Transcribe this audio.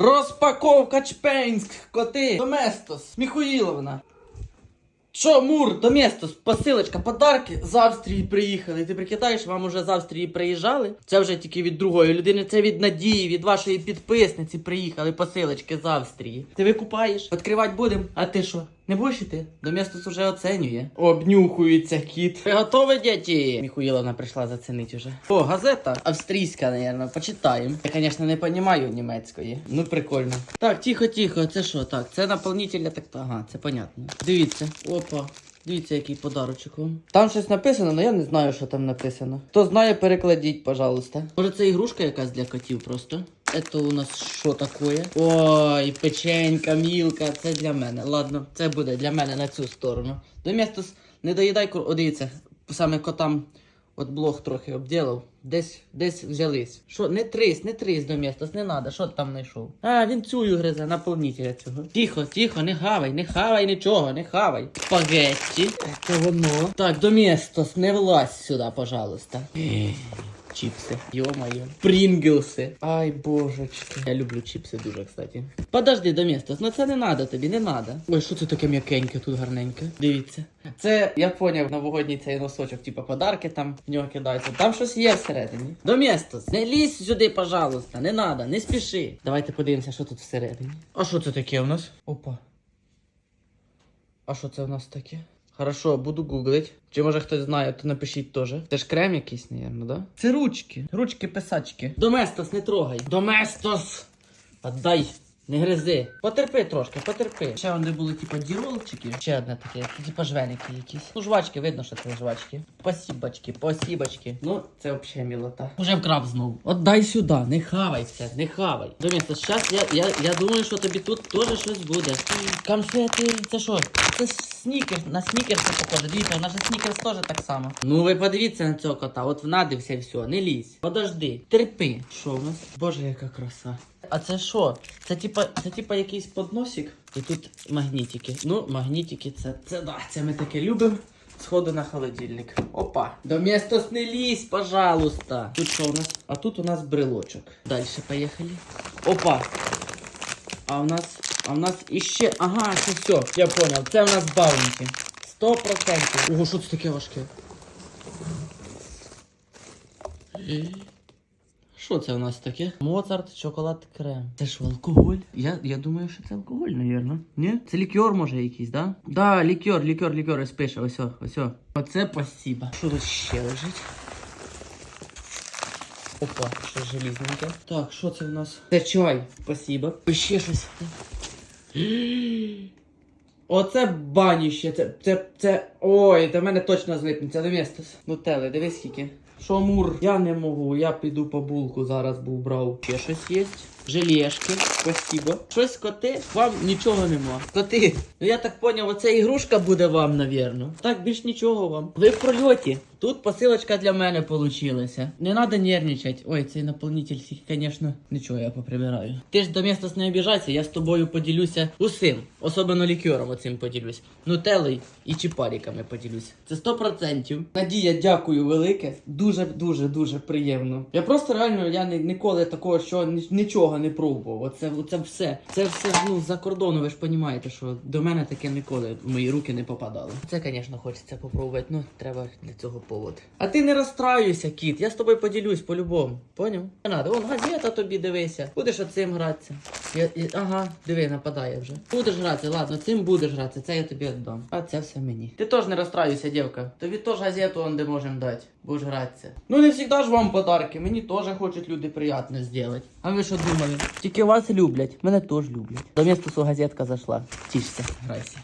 Розпаковка Чпенськ, коти, Доместос, Міхуїловна. Що, Мур, Доместос, посилочка, подарки з Австрії приїхали. Ти прикидаєш, вам уже з Австрії приїжджали? Це вже тільки від другої людини, це від Надії, від вашої підписниці приїхали посилочки з Австрії. Ти викупаєш? Відкривати будемо. А ти що? Не будеш іти? Доместос уже оценює. Обнюхується кіт. Ви готові, діти? Міхуїловна прийшла зацінити вже. О, газета австрійська, наверное. Почитаємо. Я, звісно, не розумію німецької. Ну, прикольно. Так, тихо, тихо. Це що? Так, це наповнитель, так. Ага, це понятно. Дивіться. Опа. Дивіться, який подарочок вам. Там щось написано, але я не знаю, що там написано. Хто знає, перекладіть, пожалуйста. Може, це ігрушка якась для котів просто. Це у нас що таке? Ой, печенька, мілка, це для мене. Ладно, це буде для мене на цю сторону. Домістос, не доїдай кур. О, дивіться, саме котам от блог трохи обділив. Десь десь взялись. Що, не трись, не трись Домістос, не надо. Що ти там знайшов? А, він цю гризе, наповнителя цього. Тихо, тихо, не хавай, не хавай нічого, не хавай. Спагетті. Це воно. Так, Домістос, не влазь сюди, пожалуйста. Чіпси. Йо-моє. Прінглси. Ай, божечки. Я люблю чіпси дуже, кстати. Подожди, Доместос, ну це не надо тобі, не надо. Ой, що це таке м'якеньке тут гарненьке? Дивіться. Це, я поняв, новогодній цей носочок, типа подарки там в нього кидаються. Там щось є всередині. Доместос, не лізь сюди, пожалуйста, не надо, не спіши. Давайте подивимося, що тут всередині. А що це таке у нас? Опа. А що це у нас таке? Хорошо, буду гуглить. Чи може хтось знає, то напишіть теж. Це ж крем якийсь, напевно, да? Це ручки. Ручки писачки. Доместос, не трогай. Доместос! Отдай. Не гризи. Потерпи трошки, потерпи. Ще вони були, типа, діролчики. Ще одне таке, типа жвеники якісь. Ну, жвачки, видно, що це жвачки. Спасибочки, спасибочки. Ну, це взагалі мілота. Уже вкрав знову. Отдай сюди, не хавай це, не хавай. Домістос, зараз я, я, я думаю, що тобі тут теж щось буде. Конфети, це що? Це снікерс, на снікерс похоже. Дивіться, у нас же снікерс теж так само. Ну ви подивіться на цього кота, от внадився і все, не лізь. Подожди, терпи. Що у нас? Боже, яка краса. А це що? Це типа, це типа якийсь подносик. І тут магнітики. Ну, магнітики, це, це да, це ми таке любимо. Сходи на холодильник. Опа. Доместос не лізь, пожалуйста. Тут що у нас? А тут у нас брелочок. Далі поїхали. Опа. А у нас. А у нас іще. Ага, це все. Я понял. Це у нас баунті. Сто процентів. Ого, що це таке важке? Що це у нас таке? Моцарт, шоколад, крем. Це ж алкоголь? Я, я думаю, що це алкоголь, навірно. Ні? Це лікер може якийсь, да? Да, лікер, лікер, лікер, ось пише, ось, ось. Оце спасибо. Що тут ще лежить? Опа, що желізненьке. Так, що це у нас? Це чай. Спасибо. Ще щось. Оце баніще, це, це, це, ой, до мене точно злипнеться, до місто. Нутели, дивись скільки. Що мур? Я не можу, я піду по булку зараз був брав. Ще щось є. Желешки, спасибо. Щось коти, вам нічого нема. Коти, ну я так поняв, оця ігрушка буде вам, навірно. Так, більш нічого вам. Ви в прольоті. Тут посилочка для мене получилася. Не треба нервничати. Ой, цей наповнитель, звісно, нічого я поприбираю. Ти ж до міста не обіжайся, я з тобою поділюся усім. Особливо лікером оцим поділюсь. Нутеллою і чіпариками поділюсь. Це 100%. Надія, дякую велике. Дуже, дуже, дуже дуже приємно. Я просто реально я ні- ніколи такого, що ні- нічого не пробував. Оце, оце все. Це все ну, за кордону, ви ж розумієте, що до мене таке ніколи в мої руки не попадало. Це, звісно, хочеться попробувати, ну треба для цього повод. А ти не розстраюйся, кіт, я з тобою поділюсь по-любому. Поняв? Не надо, вон газета тобі дивися. Будеш оцим гратися. Я, я, ага, диви, нападає вже. Будеш гратися, ладно, цим будеш гратися, це я тобі віддам. А це все мені. Ти теж не розстраюйся, дівка. Тобі теж газету он де можемо дати. Будеш гратися. Ну не завжди ж вам подарки, мені теж хочуть люди приємне зробити. А ви що думали? Тільки вас люблять, мене теж люблять. До міста газетка зайшла. Тішся, грайся.